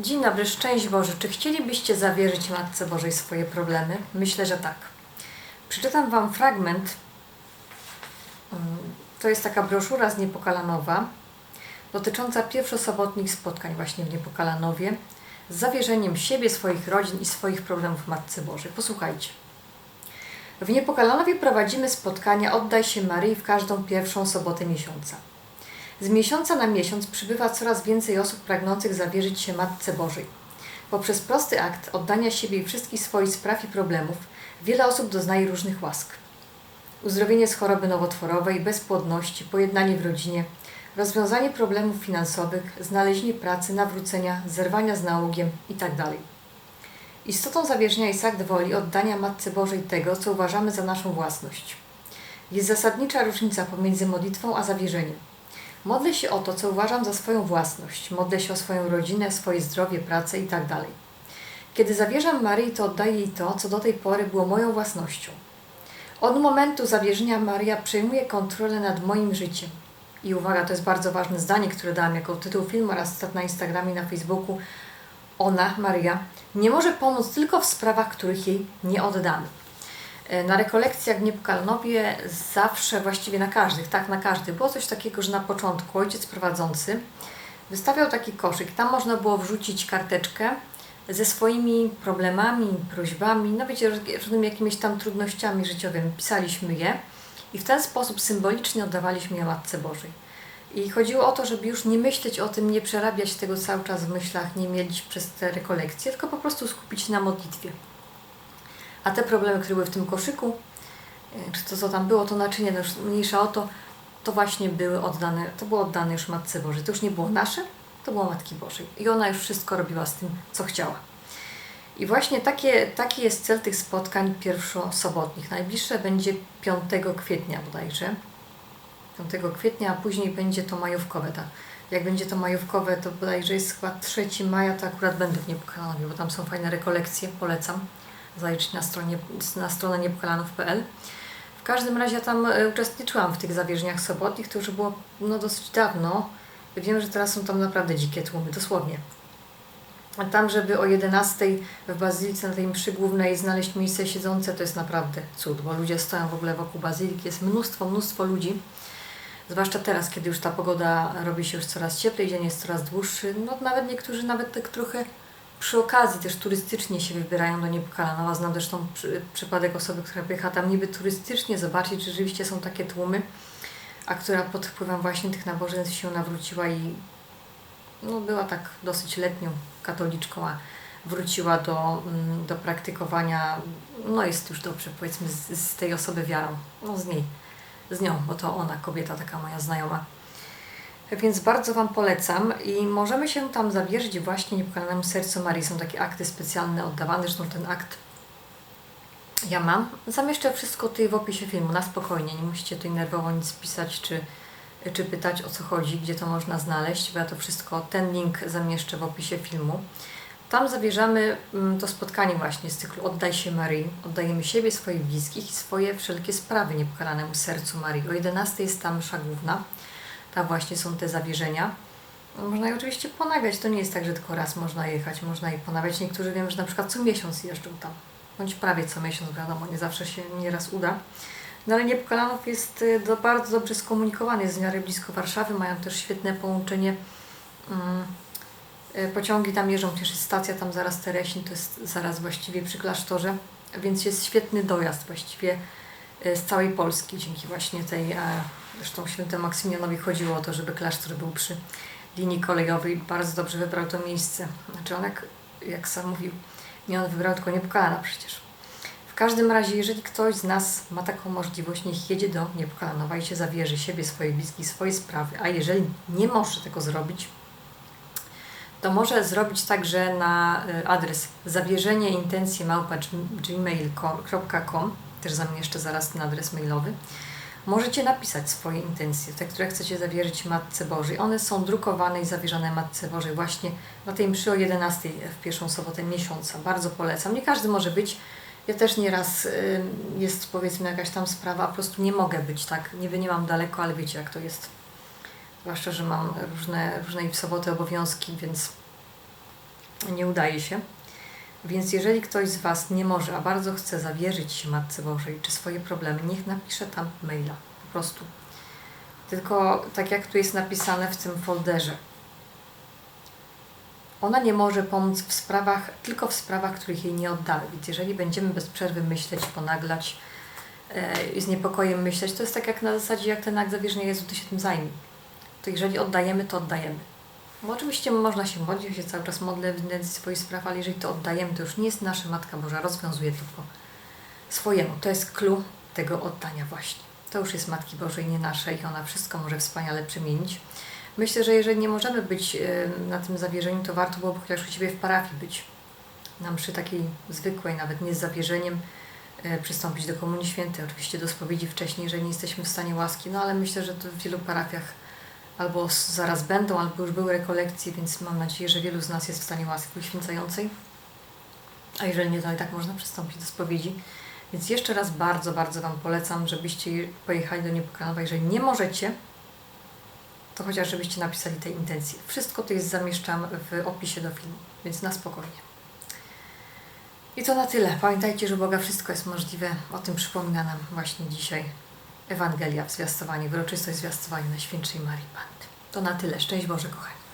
Dzień dobry, szczęść Boże. Czy chcielibyście zawierzyć Matce Bożej swoje problemy? Myślę, że tak. Przeczytam Wam fragment. To jest taka broszura z Niepokalanowa dotycząca pierwszosobotnich spotkań właśnie w Niepokalanowie z zawierzeniem siebie, swoich rodzin i swoich problemów Matce Bożej. Posłuchajcie. W Niepokalanowie prowadzimy spotkania Oddaj się Maryi w każdą pierwszą sobotę miesiąca. Z miesiąca na miesiąc przybywa coraz więcej osób pragnących zawierzyć się Matce Bożej. Poprzez prosty akt oddania siebie i wszystkich swoich spraw i problemów wiele osób doznaje różnych łask. Uzdrowienie z choroby nowotworowej, bezpłodności, pojednanie w rodzinie, rozwiązanie problemów finansowych, znalezienie pracy, nawrócenia, zerwania z nałogiem itd. Istotą zawierzenia jest akt woli oddania Matce Bożej tego, co uważamy za naszą własność. Jest zasadnicza różnica pomiędzy modlitwą a zawierzeniem. Modlę się o to, co uważam za swoją własność. Modlę się o swoją rodzinę, swoje zdrowie, pracę itd. Kiedy zawierzam Maryi, to oddaję jej to, co do tej pory było moją własnością. Od momentu zawierzenia Maria przejmuje kontrolę nad moim życiem. I uwaga, to jest bardzo ważne zdanie, które dałam jako tytuł filmu oraz cytat na Instagramie i na Facebooku. Ona, Maria, nie może pomóc tylko w sprawach, których jej nie oddamy. E, Na rekolekcjach w Niepokalnowie zawsze, właściwie na każdych, tak, na każdych, było coś takiego, że na początku ojciec prowadzący wystawiał taki koszyk. Tam można było wrzucić karteczkę ze swoimi problemami, prośbami, no wiecie, różnymi jakimiś tam trudnościami życiowymi. Pisaliśmy je i w ten sposób symbolicznie oddawaliśmy je Matce Bożej. I chodziło o to, żeby już nie myśleć o tym, nie przerabiać tego cały czas w myślach, nie mieć przez te rekolekcje, tylko po prostu skupić się na modlitwie. A te problemy, które były w tym koszyku, e, czy to co tam było, to naczynie, no już mniejsza o to, to właśnie były oddane, to było oddane już Matce Bożej. To już nie było nasze, to było Matki Bożej. I ona już wszystko robiła z tym, co chciała. I właśnie takie, taki jest cel tych spotkań pierwszosobotnich. Najbliższe będzie 5 kwietnia bodajże. 5 kwietnia, a później będzie to majówkowe. Ta, jak będzie to majówkowe, to bodajże jest chyba 3 maja, to akurat będę w Niepokalanowie, bo tam są fajne rekolekcje, polecam. Zajrzeć na, stronie, na stronę niepokalanów.pl. W każdym razie ja tam e, uczestniczyłam w tych zawierzeniach sobotnich, to już było no, dosyć dawno. Wiem, że teraz są tam naprawdę dzikie tłumy, dosłownie. A tam, żeby o 11 w Bazylice na tej mszy głównej znaleźć miejsce siedzące, to jest naprawdę cud, bo ludzie stoją w ogóle wokół Bazyliki, jest mnóstwo, mnóstwo ludzi. Zwłaszcza teraz, kiedy już ta pogoda robi się już coraz cieplej, dzień jest coraz dłuższy. No nawet niektórzy nawet tak trochę przy okazji też turystycznie się wybierają do Niepokalanowa. Znam zresztą przy, przypadek osoby, która pojechała tam niby turystycznie zobaczyć, czy rzeczywiście są takie tłumy, a która pod wpływem właśnie tych nabożeństw się nawróciła i no, była tak dosyć letnią katoliczką, a wróciła do, mm, do praktykowania, no jest już dobrze, powiedzmy, z, z tej osoby wiarą, no z niej, z nią, bo to ona, kobieta taka moja znajoma. Więc bardzo Wam polecam i możemy się tam zawierzyć właśnie niepokalanemu sercu Marii. Są takie akty specjalne oddawane, zresztą ten akt ja mam. Zamieszczę wszystko tutaj w opisie filmu, na spokojnie, nie musicie tutaj nerwowo nic pisać, czy, czy pytać o co chodzi, gdzie to można znaleźć, bo ja to wszystko, ten link zamieszczę w opisie filmu. Tam zawierzamy mm, to spotkanie właśnie z cyklu Oddaj się Marii. Oddajemy siebie, swoich bliskich i swoje wszelkie sprawy niepokalanemu sercu Marii. O 11 jest tam msza główna. Tam właśnie są te zawierzenia. Można je oczywiście ponawiać. To nie jest tak, że tylko raz można jechać. Można je ponawiać. Niektórzy wiem, że na przykład co miesiąc jeżdżą tam. Bądź prawie co miesiąc, wiadomo, nie zawsze się nieraz uda. No ale Niepokalanów jest y, do, bardzo dobrze skomunikowany, jest w miarę blisko Warszawy, mają też świetne połączenie. Mm, y, pociągi tam jeżdżą, też jest stacja tam zaraz Teresin, to jest zaraz właściwie przy klasztorze, więc jest świetny dojazd właściwie z całej Polski dzięki właśnie tej, e, zresztą świętemu Maksymilianowi chodziło o to, żeby klasztor był przy linii kolejowej, bardzo dobrze wybrał to miejsce. Znaczy on jak, jak sam mówił, nie on wybrał, tylko Niepokalana przecież. W każdym razie, jeżeli ktoś z nas ma taką możliwość, niech jedzie do Niepokalanowa i się zawierzy siebie, swoje bliskich, swoje sprawy. A jeżeli nie może tego zrobić, to może zrobić także na y, adres zawierzenie intencji gmail.com też zamieszczę zaraz ten adres mailowy. Możecie napisać swoje intencje, te, które chcecie zawierzyć Matce Bożej. One są drukowane i zawierzane Matce Bożej właśnie na tej mszy o 11 w pierwszą sobotę miesiąca. Bardzo polecam. Nie każdy może być. Ja też nieraz y, jest powiedzmy jakaś tam sprawa, po prostu nie mogę być, tak? Niby nie mam daleko, ale wiecie jak to jest. Zwłaszcza, że mam różne, różne i w sobotę obowiązki, więc nie udaje się. Więc jeżeli ktoś z Was nie może, a bardzo chce zawierzyć się Matce Bożej czy swoje problemy, niech napisze tam maila. Po prostu. Tylko tak jak tu jest napisane w tym folderze, ona nie może pomóc w sprawach, tylko w sprawach, których jej nie oddamy. Więc jeżeli będziemy bez przerwy myśleć, ponaglać e, i z niepokojem myśleć, to jest tak jak na zasadzie, jak ten akt zawierzenia Jezu, ty się tym zajmij. To jeżeli oddajemy, to oddajemy. Bo oczywiście można się modlić, ja się cały czas modlę w intencji swoich spraw, ale jeżeli to oddajemy, to już nie jest nasza Matka Boża, rozwiązuje tylko swojemu. To jest clue tego oddania właśnie. To już jest Matki Bożej, nie naszej i ona wszystko może wspaniale przemienić. Myślę, że jeżeli nie możemy być e, na tym zawierzeniu, to warto byłoby chociaż u Ciebie w parafii być. Na mszy takiej zwykłej, nawet nie z zawierzeniem, e, przystąpić do Komunii Świętej, oczywiście do spowiedzi wcześniej, jeżeli nie jesteśmy w stanie łaski, no ale myślę, że to w wielu parafiach albo zaraz będą, albo już były rekolekcje, więc mam nadzieję, że wielu z nas jest w stanie łaski uświęcającej. A jeżeli nie, to i tak można przystąpić do spowiedzi. Więc jeszcze raz bardzo, bardzo Wam polecam, żebyście pojechali do Niepokanowa. Jeżeli nie możecie, to chociaż żebyście napisali te intencje. Wszystko to jest zamieszczam w opisie do filmu, więc na spokojnie. I to na tyle. Pamiętajcie, że Boga wszystko jest możliwe. O tym przypomina nam właśnie dzisiaj Ewangelia w zwiastowaniu, w uroczystość zwiastowania Najświętszej Marii Panny. To na tyle. Szczęść Boże, kochani.